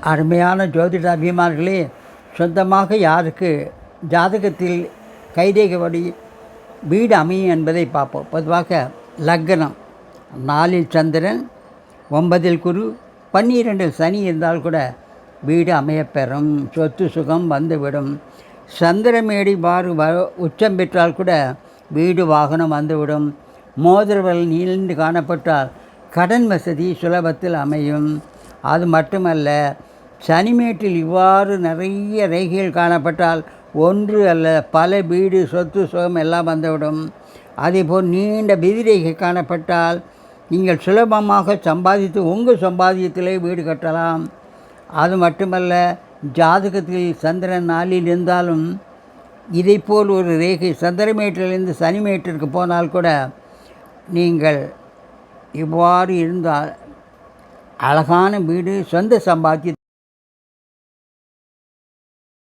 அருமையான ஜோதிட அபிமானிகளே சொந்தமாக யாருக்கு ஜாதகத்தில் கைரேகைப்படி வீடு அமையும் என்பதை பார்ப்போம். பொதுவாக லக்னம் நாலில் சந்திரன் ஒன்பதில் குரு பன்னிரெண்டில் சனி இருந்தால் கூட வீடு அமையப்பெறும். சொத்து சுகம் வந்துவிடும். சந்திரமேடி பார் வ உச்சம் பெற்றால் கூட வீடு வாகனம் வந்துவிடும். மோதிரவல் நீண்டு காணப்பட்டால் கடன் வசதி சுலபத்தில் அமையும். அது மட்டுமல்ல சனிமேட்டில் இவ்வாறு நிறைய ரேகைகள் காணப்பட்டால் ஒன்று அல்ல பல வீடு சொத்து சுகம் எல்லாம் வந்துவிடும். அதேபோல் நீண்ட விதிரேகை காணப்பட்டால் நீங்கள் சுலபமாக சம்பாதித்து உங்கள் சம்பாதியத்திலே வீடு கட்டலாம். அது மட்டுமல்ல ஜாதகத்தில் சந்திரன் நாளில் இருந்தாலும் இதைப்போல் ஒரு ரேகை சந்திரமேட்டிலிருந்து சனிமேட்டிற்கு போனால் கூட நீங்கள் இவ்வாறு இருந்தால் அழகான வீடு சொந்த சம்பாத்திய